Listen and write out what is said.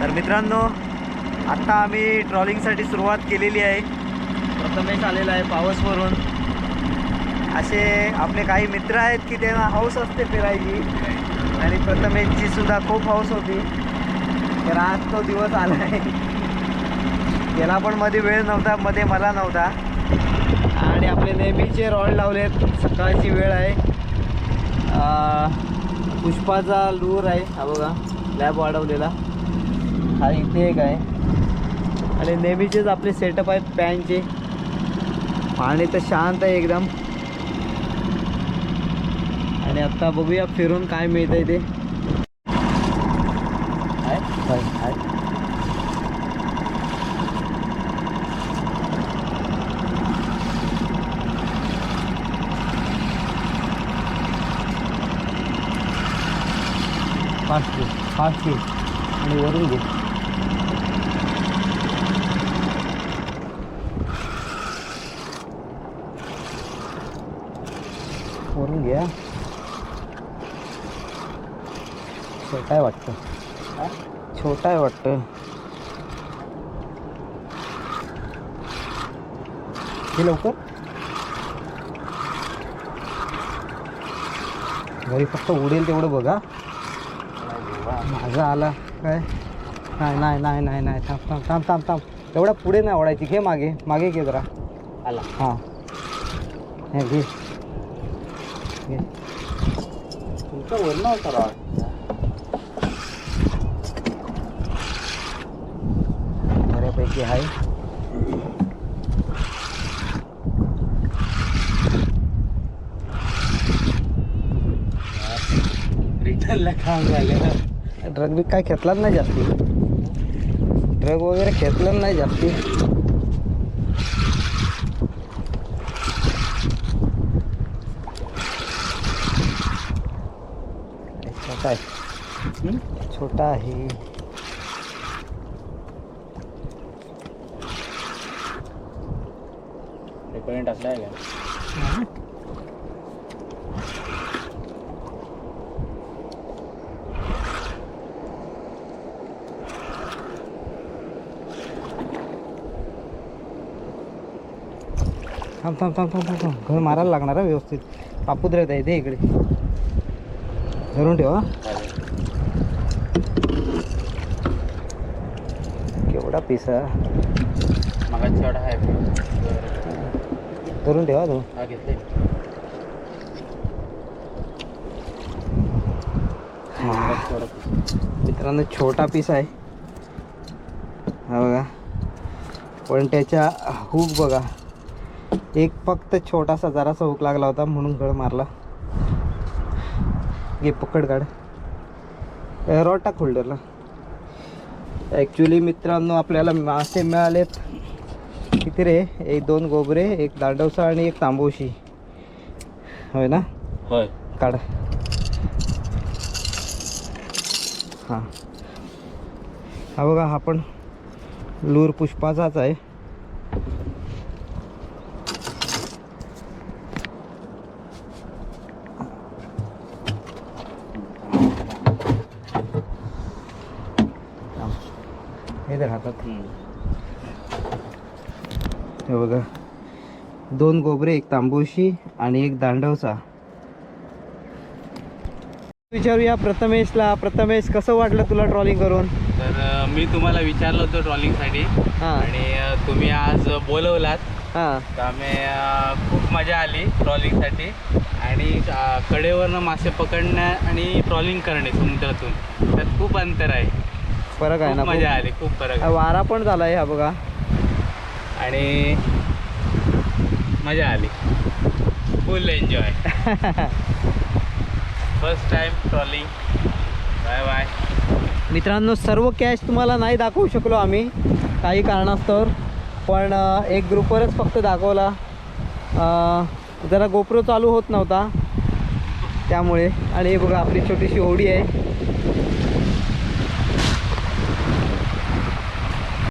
तर मित्रांनो आत्ता आम्ही ट्रॉलिंगसाठी सुरुवात केलेली आहे. प्रथमेश आलेला आहे पावसवरून असे आपले काही मित्र आहेत की त्यांना हौस असते फिरायची. आणि प्रथमेशची सुद्धा खूप हौस होती. तर आज तो दिवस आला आहे. त्याला पण मध्ये वेळ नव्हता मध्ये मला नव्हता. आणि आपले नेहमीचे रॉड लावलेत. सकाळची वेळ आहे. पुष्पाचा लूर आहे. हा बघा लॅब वाढवलेला. हा इथे एक आहे. आणि नेहमीचेच आपले सेटअप आहेत पॅनचे पाणी तर शांत आहे एकदम. आणि आत्ता बघूया फिरून काय मिळतं आहे ते आहे? फास्ट घे फास्ट घे आणि वरून घे. घ्या. छोटा आहे वाटतं? छोटा आहे वाटतं. हे लवकर? घरी फक्त उडेल तेवढं बघा. माझा आला. काय? नाही नाही नाही नाही नाही. थांब थांब थांब थांब थांब. एवढा पुढे नाही ओढायची. घे मागे. मागे घे जरा. आला. हां. घे तुमचा वरण बऱ्यापैकी आहे रिटर्नला काम झालं ड्रग बी काय घेतलाच नाही जास्ती ड्रग वगैरे घेतलं नाही जास्ती छोटा आहे. छोटा आहे. रेकॉर्डिंग टाकलं आहे का? थांब थांब थांब थांब थांब थांब. घर मारायला लागणार आहे व्यवस्थित. पापुद्रेत आहे ते इकडे. धरून ठेवा केवढा पिसा आहे धरून ठेवा तो मित्रांनो छोटा पीस आहे. हा बघा. पण त्याच्या हुक बघा. एक फक्त छोटासा जरासा हुक लागला होता म्हणून गळ मारला. घे पकड काढ रॉड टाक होल्डरला ॲक्च्युली मित्रांनो आपल्याला मासे मिळालेत. किती रे? एक दोन गोबरे एक दांडवसा आणि एक तांबोशी. होय ना? होय. काढ. हां. हा बघा हा पण लूर पुष्पाचाच आहे. हे. तर हातात. हे बघा. दोन गोबरे एक तांबूशी आणि एक दांडवसा. विचारूया प्रथमेशला. प्रथमेश कसं वाटलं तुला ट्रॉलिंग करून? तर अ, मी तुम्हाला विचारलं होतं ट्रॉलिंगसाठी हां. आणि अ, तुम्ही आज बोलवलात. हां. त्यामुळे अ, खूप मजा आली ट्रॉलिंगसाठी आणि अ, कडेवरनं मासे पकडणं आणि ट्रॉलिंग करणे समुद्रातून. त्यात खूप अंतर आहे. फरक आहे खूप ना मजा. आली खूप फरक आहे. वारा पण झालाय हा बघा. आणि मजा आली. Full enjoy first time trolling bye bye मित्रांनो सर्व कॅश तुम्हाला नाही दाखवू शकलो आम्ही. काही कारणास्तव. पण अं, एक ग्रुपवरच फक्त दाखवला. अं, जरा गोप्रो चालू होत नव्हता. त्यामुळे. आणि हे बघा आपली छोटीशी होडी आहे.